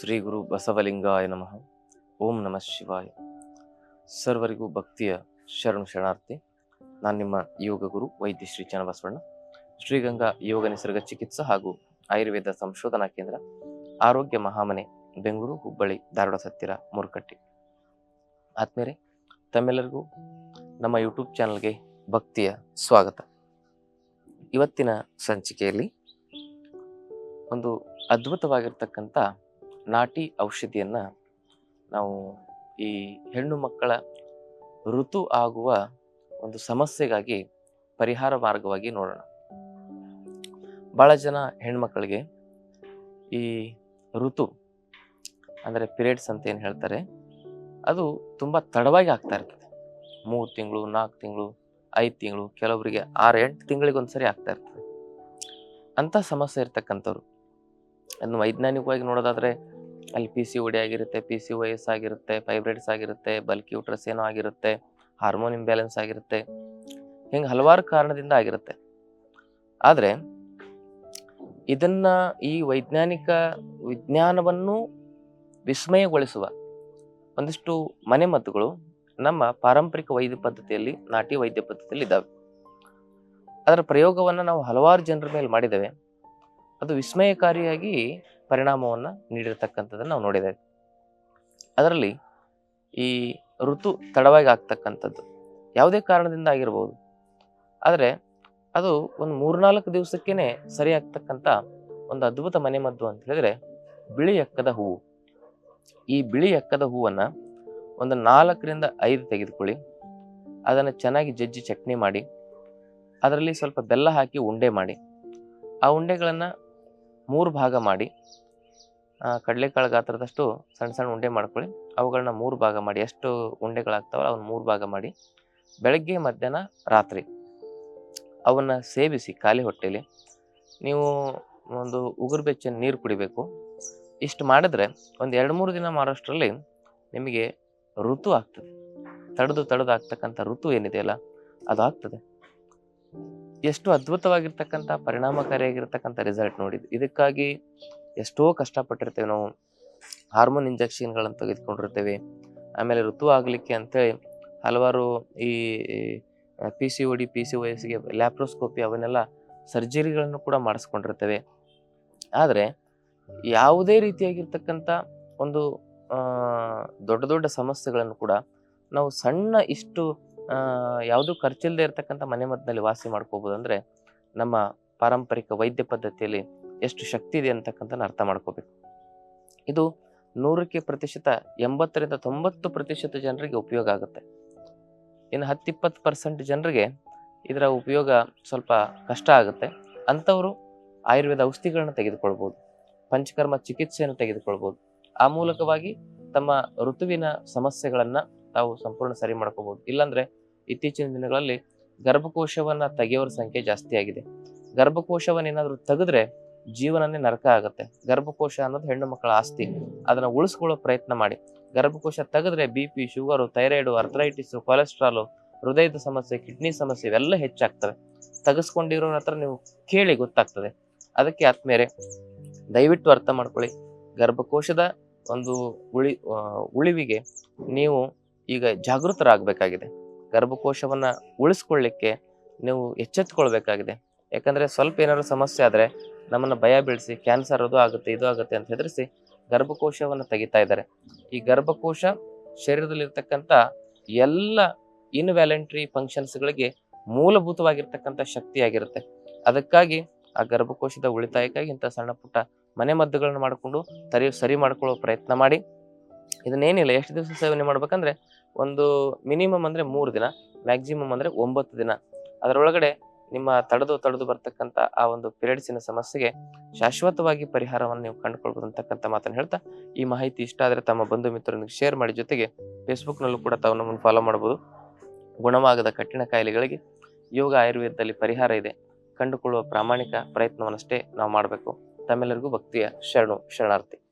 ಶ್ರೀ ಗುರು ಬಸವಲಿಂಗಾಯ ನಮಃ. ಓಂ ನಮಃ ಶಿವಾಯ. ಸರ್ವರಿಗೂ ಭಕ್ತಿಯ ಶರಣು ಶರಣಾರ್ಥಿ. ನಾನು ನಿಮ್ಮ ಯೋಗ ಗುರು ವೈದ್ಯ ಶ್ರೀ ಚನ್ನಬಸವಣ್ಣ. ಶ್ರೀಗಂಗಾ ಯೋಗ ನಿಸರ್ಗ ಚಿಕಿತ್ಸಾ ಹಾಗೂ ಆಯುರ್ವೇದ ಸಂಶೋಧನಾ ಕೇಂದ್ರ, ಆರೋಗ್ಯ ಮಹಾಮನೆ, ಬೆಂಗಳೂರು, ಹುಬ್ಬಳ್ಳಿ, ಧಾರವಾಡ, ಸತ್ತಿರ, ಮೂರ್ಕಟ್ಟಿ. ಆದ್ಮೇಲೆ ತಮ್ಮೆಲ್ಲರಿಗೂ ನಮ್ಮ ಯೂಟ್ಯೂಬ್ ಚಾನಲ್ಗೆ ಭಕ್ತಿಯ ಸ್ವಾಗತ. ಇವತ್ತಿನ ಸಂಚಿಕೆಯಲ್ಲಿ ಒಂದು ಅದ್ಭುತವಾಗಿರ್ತಕ್ಕಂಥ ನಾಟಿ ಔಷಧಿಯನ್ನು ನಾವು ಈ ಹೆಣ್ಣು ಮಕ್ಕಳ ಋತು ಆಗುವ ಒಂದು ಸಮಸ್ಯೆಗಾಗಿ ಪರಿಹಾರ ಮಾರ್ಗವಾಗಿ ನೋಡೋಣ. ಭಾಳ ಜನ ಹೆಣ್ಮಕ್ಕಳಿಗೆ ಈ ಋತು ಅಂದರೆ ಪಿರಿಯಡ್ಸ್ ಅಂತ ಏನು ಹೇಳ್ತಾರೆ, ಅದು ತುಂಬ ತಡವಾಗಿ ಆಗ್ತಾ ಇರ್ತದೆ. ಮೂರು ತಿಂಗಳು, ನಾಲ್ಕು ತಿಂಗಳು, ಐದು ತಿಂಗಳು ಕೆಲವರಿಗೆ ಆರು, ಎಂಟು ತಿಂಗಳಿಗೆ ಒಂದ್ಸರಿ ಆಗ್ತಾ ಇರ್ತದೆ. ಅಂಥ ಸಮಸ್ಯೆ ಇರ್ತಕ್ಕಂಥವ್ರು. ಅದನ್ನು ವೈಜ್ಞಾನಿಕವಾಗಿ ನೋಡೋದಾದ್ರೆ ಅಲ್ಲಿ ಪಿ ಸಿ ಒಡಿ ಆಗಿರುತ್ತೆ ಪಿ ಸಿ ಎಸ್ ಆಗಿರುತ್ತೆ ಫೈಬ್ರೈಡ್ಸ್ ಆಗಿರುತ್ತೆ ಬಲ್ಕಿ ಯೂಟ್ರಸ್ ಏನೋ ಆಗಿರುತ್ತೆ ಹಾರ್ಮೋನ್ ಇಂಬ್ಯಾಲೆನ್ಸ್ ಆಗಿರುತ್ತೆ, ಹಿಂಗೆ ಹಲವಾರು ಕಾರಣದಿಂದ ಆಗಿರುತ್ತೆ. ಆದರೆ ಇದನ್ನು ಈ ವೈಜ್ಞಾನಿಕ ವಿಜ್ಞಾನವನ್ನು ವಿಸ್ಮಯಗೊಳಿಸುವ ಒಂದಿಷ್ಟು ಮನೆಮದ್ದುಗಳು ನಮ್ಮ ಪಾರಂಪರಿಕ ವೈದ್ಯ ಪದ್ಧತಿಯಲ್ಲಿ, ನಾಟಿ ವೈದ್ಯ ಪದ್ಧತಿಯಲ್ಲಿ ಇದ್ದಾವೆ ಅದರ ಪ್ರಯೋಗವನ್ನು ನಾವು ಹಲವಾರು ಜನರ ಮೇಲೆ ಮಾಡಿದ್ದೇವೆ. ಅದು ವಿಸ್ಮಯಕಾರಿಯಾಗಿ ಪರಿಣಾಮವನ್ನು ನೀಡಿರ್ತಕ್ಕಂಥದ್ದನ್ನು ನಾವು ನೋಡಿದ್ದೇವೆ. ಅದರಲ್ಲಿ ಈ ಋತು ತಡವಾಗಿ ಆಗ್ತಕ್ಕಂಥದ್ದು ಯಾವುದೇ ಕಾರಣದಿಂದ ಆಗಿರ್ಬೋದು. ಆದರೆ ಅದು ಒಂದು ಮೂರ್ನಾಲ್ಕು ದಿವಸಕ್ಕೇನೆ ಸರಿ ಆಗ್ತಕ್ಕಂಥ ಒಂದು ಅದ್ಭುತ ಮನೆಮದ್ದು ಅಂತ ಹೇಳಿದ್ರೆ ಬಿಳಿ ಎಕ್ಕದ ಹೂವು. ಈ ಬಿಳಿ ಎಕ್ಕದ ಹೂವನ್ನು ಒಂದು ನಾಲ್ಕರಿಂದ ಐದು ತೆಗೆದುಕೊಳ್ಳಿ. ಅದನ್ನು ಚೆನ್ನಾಗಿ ಜಜ್ಜಿ ಚಟ್ನಿ ಮಾಡಿ. ಅದರಲ್ಲಿ ಸ್ವಲ್ಪ ಬೆಲ್ಲ ಹಾಕಿ ಉಂಡೆ ಮಾಡಿ. ಆ ಉಂಡೆಗಳನ್ನು ಮೂರು ಭಾಗ ಮಾಡಿ. ಕಡಲೆಕಾಳು ಗಾತ್ರದಷ್ಟು ಸಣ್ಣ ಸಣ್ಣ ಉಂಡೆ ಮಾಡ್ಕೊಳ್ಳಿ. ಅವುಗಳನ್ನ ಮೂರು ಭಾಗ ಮಾಡಿ, ಎಷ್ಟು ಉಂಡೆಗಳಾಗ್ತಾವಲ್ಲ ಅವನ್ನ ಮೂರು ಭಾಗ ಮಾಡಿ, ಬೆಳಗ್ಗೆ, ಮಧ್ಯಾಹ್ನ, ರಾತ್ರಿ ಅವನ್ನ ಸೇವಿಸಿ ಖಾಲಿ ಹೊಟ್ಟೆಲಿ. ನೀವು ಒಂದು ಉಗುರು ಬೆಚ್ಚನ ನೀರು ಕುಡಿಬೇಕು. ಇಷ್ಟು ಮಾಡಿದ್ರೆ ಒಂದು ಎರಡು ಮೂರು ದಿನ ಮಾಡೋಷ್ಟರಲ್ಲಿ ನಿಮಗೆ ಋತು ಆಗ್ತದೆ. ತಡೆದು ತಡೆದು ಆಗ್ತಕ್ಕಂಥ ಋತು ಏನಿದೆಯಲ್ಲ ಅದು ಆಗ್ತದೆ. ಎಷ್ಟು ಅದ್ಭುತವಾಗಿರ್ತಕ್ಕಂಥ, ಪರಿಣಾಮಕಾರಿಯಾಗಿರ್ತಕ್ಕಂಥ ರಿಸಲ್ಟ್ ನೋಡಿದ್ದು ಇದಕ್ಕಾಗಿ ಎಷ್ಟೋ ಕಷ್ಟಪಟ್ಟಿರ್ತೇವೆ ನಾವು. ಹಾರ್ಮೋನ್ ಇಂಜೆಕ್ಷನ್ಗಳನ್ನು ತೆಗೆದುಕೊಂಡಿರ್ತೇವೆ. ಆಮೇಲೆ ಋತು ಆಗಲಿಕ್ಕೆ ಅಂತೇಳಿ ಹಲವಾರು ಈ P C O D P C ಗೆ ಲ್ಯಾಪ್ರೋಸ್ಕೋಪಿ ಅವನ್ನೆಲ್ಲ ಸರ್ಜರಿಗಳನ್ನು ಕೂಡ ಮಾಡಿಸ್ಕೊಂಡಿರ್ತೇವೆ. ಆದರೆ ಯಾವುದೇ ರೀತಿಯಾಗಿರ್ತಕ್ಕಂಥ ಒಂದು ದೊಡ್ಡ ದೊಡ್ಡ ಸಮಸ್ಯೆಗಳನ್ನು ಕೂಡ ನಾವು ಸಣ್ಣ ಇಷ್ಟು ಯಾವುದು ಖರ್ಚಿಲ್ಲದೆ ಇರತಕ್ಕಂಥ ಮನೆಮದ್ದಿನಲ್ಲಿ ವಾಸಿ ಮಾಡ್ಕೋಬೋದು. ಅಂದರೆ ನಮ್ಮ ಪಾರಂಪರಿಕ ವೈದ್ಯ ಪದ್ಧತಿಯಲ್ಲಿ ಎಷ್ಟು ಶಕ್ತಿ ಇದೆ ಅಂತಕ್ಕಂಥ ಅರ್ಥ ಮಾಡ್ಕೋಬೇಕು. ಇದು ನೂರಕ್ಕೆ ಪ್ರತಿಶತ, ಎಂಬತ್ತರಿಂದ ತೊಂಬತ್ತು ಪ್ರತಿಶತ ಜನರಿಗೆ ಉಪಯೋಗ ಆಗುತ್ತೆ. ಇನ್ನು ಹತ್ತಿಪ್ಪತ್ತು ಪರ್ಸೆಂಟ್ ಜನರಿಗೆ ಇದರ ಉಪಯೋಗ ಸ್ವಲ್ಪ ಕಷ್ಟ ಆಗುತ್ತೆ. ಅಂಥವರು ಆಯುರ್ವೇದ ಔಷಧಿಗಳನ್ನ ತೆಗೆದುಕೊಳ್ಬೋದು, ಪಂಚಕರ್ಮ ಚಿಕಿತ್ಸೆಯನ್ನು ತೆಗೆದುಕೊಳ್ಬೋದು. ಆ ಮೂಲಕವಾಗಿ ತಮ್ಮ ಋತುವಿನ ಸಮಸ್ಯೆಗಳನ್ನು ತಾವು ಸಂಪೂರ್ಣ ಸರಿ ಮಾಡ್ಕೋಬೋದು. ಇಲ್ಲಾಂದರೆ ಇತ್ತೀಚಿನ ದಿನಗಳಲ್ಲಿ ಗರ್ಭಕೋಶವನ್ನು ತೆಗೆಯೋರ ಸಂಖ್ಯೆ ಜಾಸ್ತಿ ಆಗಿದೆ. ಗರ್ಭಕೋಶವನ್ನ ಏನಾದರೂ ತೆಗೆದ್ರೆ ಜೀವನನೇ ನರಕ ಆಗುತ್ತೆ. ಗರ್ಭಕೋಶ ಅನ್ನೋದು ಹೆಣ್ಣು ಮಕ್ಕಳ ಆಸ್ತಿ. ಅದನ್ನ ಉಳಿಸ್ಕೊಳ್ಳೋ ಪ್ರಯತ್ನ ಮಾಡಿ. ಗರ್ಭಕೋಶ ತೆಗೆದ್ರೆ B P sugar thyroid arthritis cholesterol ಹೃದಯದ ಸಮಸ್ಯೆ ಕಿಡ್ನಿ ಸಮಸ್ಯೆ ಇವೆಲ್ಲ ಹೆಚ್ಚಾಗ್ತವೆ. ತೆಗೆಸ್ಕೊಂಡಿರೋರ ಹತ್ರ ನೀವು ಕೇಳಿ ಗೊತ್ತಾಗ್ತದೆ. ಅದಕ್ಕೆ ಆತ್ಮೇರೆ ದಯವಿಟ್ಟು ಅರ್ಥ ಮಾಡ್ಕೊಳ್ಳಿ. ಗರ್ಭಕೋಶದ ಒಂದು ಉಳಿ ಉಳಿವಿಗೆ ನೀವು ಈಗ ಜಾಗೃತರಾಗಬೇಕಾಗಿದೆ. ಗರ್ಭಕೋಶವನ್ನು ಉಳಿಸ್ಕೊಳ್ಳಿಕ್ಕೆ ನೀವು ಎಚ್ಚೆತ್ಕೊಳ್ಬೇಕಾಗಿದೆ. ಯಾಕಂದರೆ ಸ್ವಲ್ಪ ಏನಾದರೂ ಸಮಸ್ಯೆ ಆದ್ರೆ ನಮ್ಮನ್ನ ಭಯ ಬೀಳಿಸಿ ಕ್ಯಾನ್ಸರ್ ಅದು ಆಗುತ್ತೆ, ಇದು ಆಗುತ್ತೆ ಅಂತ ಹೆದರಿಸಿ ಗರ್ಭಕೋಶವನ್ನು ತೆಗಿತಾ ಇದ್ದಾರೆ. ಈ ಗರ್ಭಕೋಶ ಶರೀರದಲ್ಲಿರ್ತಕ್ಕಂಥ ಎಲ್ಲ ಇನ್ವ್ಯಾಲೆಂಟ್ರಿ ಫಂಕ್ಷನ್ಸ್ಗಳಿಗೆ ಮೂಲಭೂತವಾಗಿರ್ತಕ್ಕಂಥ ಶಕ್ತಿಯಾಗಿರುತ್ತೆ. ಅದಕ್ಕಾಗಿ ಆ ಗರ್ಭಕೋಶದ ಉಳಿತಾಯಕ್ಕಾಗಿ ಇಂಥ ಸಣ್ಣ ಪುಟ್ಟ ಮನೆ ಮದ್ದುಗಳನ್ನು ಮಾಡಿಕೊಂಡು ತರಿ, ಸರಿ ಮಾಡ್ಕೊಳ್ಳೋ ಪ್ರಯತ್ನ ಮಾಡಿ. ಇದನ್ನೇನಿಲ್ಲ, ಎಷ್ಟು ದಿವಸ ಸೇವನೆ ಮಾಡ್ಬೇಕಂದ್ರೆ ಒಂದು ಮಿನಿಮಮ್ ಅಂದರೆ ಮೂರು ದಿನ ಮ್ಯಾಕ್ಸಿಮಮ್ ಅಂದರೆ ಒಂಬತ್ತು ದಿನ. ಅದರೊಳಗಡೆ ನಿಮ್ಮ ತಡೆದು ತಡೆದು ಬರ್ತಕ್ಕಂಥ ಆ ಒಂದು ಪಿರಿಯಡ್ಸಿನ ಸಮಸ್ಯೆಗೆ ಶಾಶ್ವತವಾಗಿ ಪರಿಹಾರವನ್ನು ನೀವು ಕಂಡುಕೊಳ್ಬೋದು ಅಂತಕ್ಕಂಥ ಮಾತನ್ನು ಹೇಳ್ತಾ ಈ ಮಾಹಿತಿ ಇಷ್ಟ ಆದರೆ ತಮ್ಮ ಬಂಧು ಮಿತ್ರರೊಂದಿಗೆ ಶೇರ್ ಮಾಡಿ ಜೊತೆಗೆ ಫೇಸ್ಬುಕ್ನಲ್ಲೂ ಕೂಡ ತಾವು ನಮ್ಮನ್ನು ಫಾಲೋ ಮಾಡ್ಬೋದು ಗುಣವಾಗದ ಕಠಿಣ ಕಾಯಿಲೆಗಳಿಗೆ ಯೋಗ ಆಯುರ್ವೇದದಲ್ಲಿ ಪರಿಹಾರ ಇದೆ. ಕಂಡುಕೊಳ್ಳುವ ಪ್ರಾಮಾಣಿಕ ಪ್ರಯತ್ನವನ್ನಷ್ಟೇ ನಾವು ಮಾಡಬೇಕು. ತಮ್ಮೆಲ್ಲರಿಗೂ ಭಕ್ತಿಯ ಶರಣು, ಶರಣಾರ್ಥಿ.